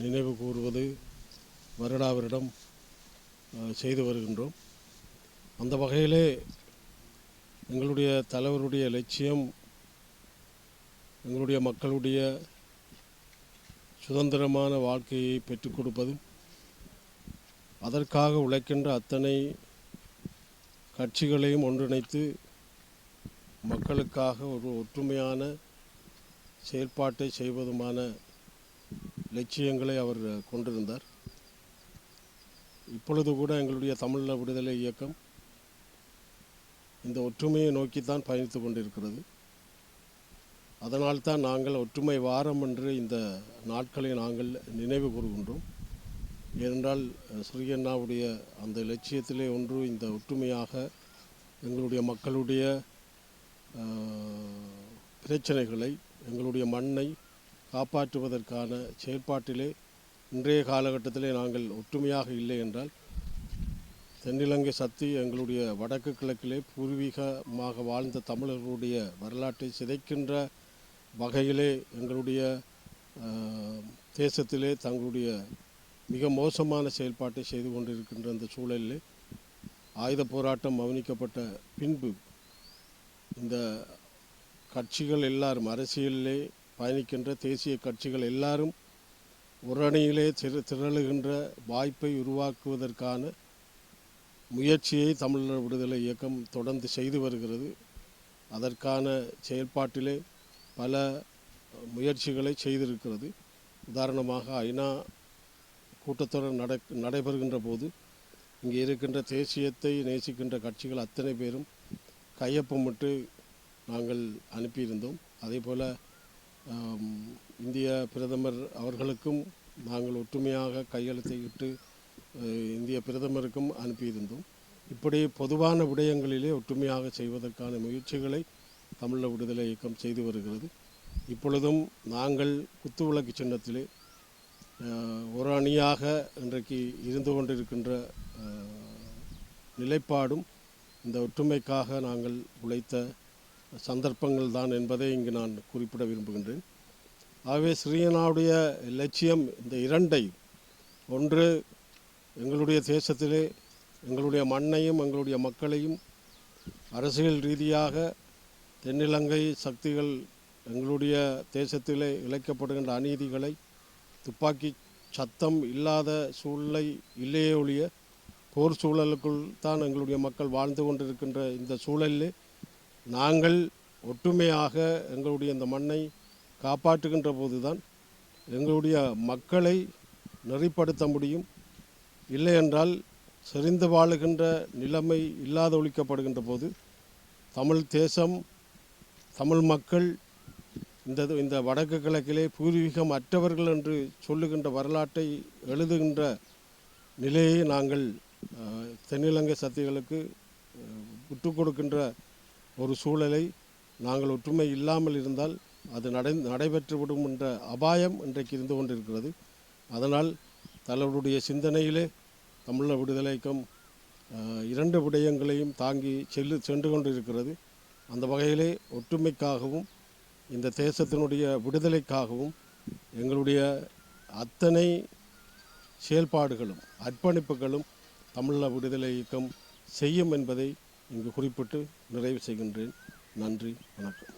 நினைவு கூறுவது வருடா வருடம் செய்து வருகின்றோம். அந்த வகையிலே எங்களுடைய தலைவருடைய லட்சியம் எங்களுடைய மக்களுடைய சுதந்திரமான வாழ்க்கையை பெற்றுக் கொடுப்பதும் அதற்காக உழைக்கின்ற அத்தனை கட்சிகளையும் ஒன்றிணைத்து மக்களுக்காக ஒரு ஒற்றுமையான செயற்பாட்டை செய்வதுமான லட்சியங்களை அவர் கொண்டிருந்தார். இப்பொழுது கூட எங்களுடைய தமிழ விடுதலை இயக்கம் இந்த ஒற்றுமையை நோக்கித்தான் பயணித்து கொண்டிருக்கிறது. அதனால்தான் நாங்கள் ஒற்றுமை வாரம் என்று இந்த நாட்களை நாங்கள் நினைவு கூறுகின்றோம். ஏனென்றால் ஸ்ரீயண்ணாவுடைய அந்த லட்சியத்திலே ஒன்று இந்த ஒற்றுமையாக எங்களுடைய மக்களுடைய பிரச்சனைகளை எங்களுடைய மண்ணை காப்பாற்றுவதற்கான செயல்பாட்டிலே இன்றைய காலகட்டத்திலே நாங்கள் ஒற்றுமையாக இல்லை என்றால் தென்னிலங்கை சக்தி எங்களுடைய வடக்கு கிழக்கிலே பூர்வீகமாக வாழ்ந்த தமிழர்களுடைய வரலாற்றை சிதைக்கின்ற வகையிலே எங்களுடைய தேசத்திலே தங்களுடைய மிக மோசமான செயல்பாட்டை செய்து கொண்டிருக்கின்ற அந்த சூழலிலே ஆயுத போராட்டம் அவனிக்கப்பட்ட பின்பு இந்த கட்சிகள் எல்லாரும் அரசியலிலே பயணிக்கின்ற தேசிய கட்சிகள் எல்லாரும் உரணியிலே திரு திரளுகின்ற வாய்ப்பை உருவாக்குவதற்கான முயற்சியை தமிழர் விடுதலை இயக்கம் தொடர்ந்து செய்து வருகிறது. அதற்கான செயல்பாட்டிலே பல முயற்சிகளை செய்திருக்கிறது. உதாரணமாக ஐநா கூட்டத்தொடர் நட நடைபெறுகின்ற போது இங்கே இருக்கின்ற தேசியத்தை நேசிக்கின்ற கட்சிகள் அத்தனை பேரும் கையொப்பமிட்டு நாங்கள் அனுப்பியிருந்தோம். அதே போல் இந்திய பிரதமர் அவர்களுக்கும் நாங்கள் ஒற்றுமையாக கையெழுத்தை இட்டு இந்திய பிரதமருக்கும் அனுப்பியிருந்தோம். இப்படி பொதுவான விடயங்களிலே ஒற்றுமையாக செய்வதற்கான முயற்சிகளை தமிழ விடுதலை இயக்கம் செய்து வருகிறது. இப்பொழுதும் நாங்கள் குத்துவிளக்கு சின்னத்திலே ஒரு அணியாக இன்றைக்கு இருந்து கொண்டிருக்கின்ற நிலைப்பாடும் இந்த ஒற்றுமைக்காக நாங்கள் உழைத்த சந்தர்ப்பங்கள் தான் என்பதை இங்கு நான் குறிப்பிட விரும்புகின்றேன். ஆகவே ஸ்ரீயனாவுடைய லட்சியம் இந்த இரண்டை. ஒன்று எங்களுடைய தேசத்திலே எங்களுடைய மண்ணையும் எங்களுடைய மக்களையும் அரசியல் ரீதியாக தென்னிலங்கை சக்திகள் எங்களுடைய தேசத்திலே இழைக்கப்படுகின்ற அநீதிகளை துப்பாக்கி சத்தம் இல்லாத சூழ்நிலை இல்லையே ஒழிய போர் சூழலுக்குள் தான் எங்களுடைய மக்கள் வாழ்ந்து கொண்டிருக்கின்ற இந்த சூழலிலே நாங்கள் ஒற்றுமையாக எங்களுடைய இந்த மண்ணை காப்பாற்றுகின்ற போதுதான் எங்களுடைய மக்களை நெறிப்படுத்த முடியும். இல்லை என்றால் செறிந்து வாழுகின்ற நிலைமை இல்லாத ஒழிக்கப்படுகின்ற போது தமிழ் தேசம் தமிழ் மக்கள் இந்த இந்த வடக்கு கிழக்கிலே பூர்வீகம் அற்றவர்கள் என்று சொல்லுகின்ற வரலாற்றை எழுதுகின்ற நிலையை நாங்கள் தென்னிலங்கை சக்திகளுக்கு விட்டு கொடுக்கின்ற ஒரு சூழலை நாங்கள் ஒற்றுமை இல்லாமல் இருந்தால் அது நடை நடைபெற்றுவிடும் என்ற அபாயம் இன்றைக்கு இருந்து கொண்டிருக்கிறது. அதனால் தலைவருடைய சிந்தனையிலே தமிழ விடுதலைக்கும் இரண்டு விடயங்களையும் தாங்கி செல்லு சென்று கொண்டிருக்கிறது. அந்த வகையிலே ஒற்றுமைக்காகவும் இந்த தேசத்தினுடைய விடுதலைக்காகவும் எங்களுடைய அத்தனை செயல்பாடுகளும் அர்ப்பணிப்புகளும் தமிழ விடுதலை இயக்கம் செய்யும் என்பதை இங்கு குறிப்பிட்டு நிறைவு செய்கின்றேன். நன்றி வணக்கம்.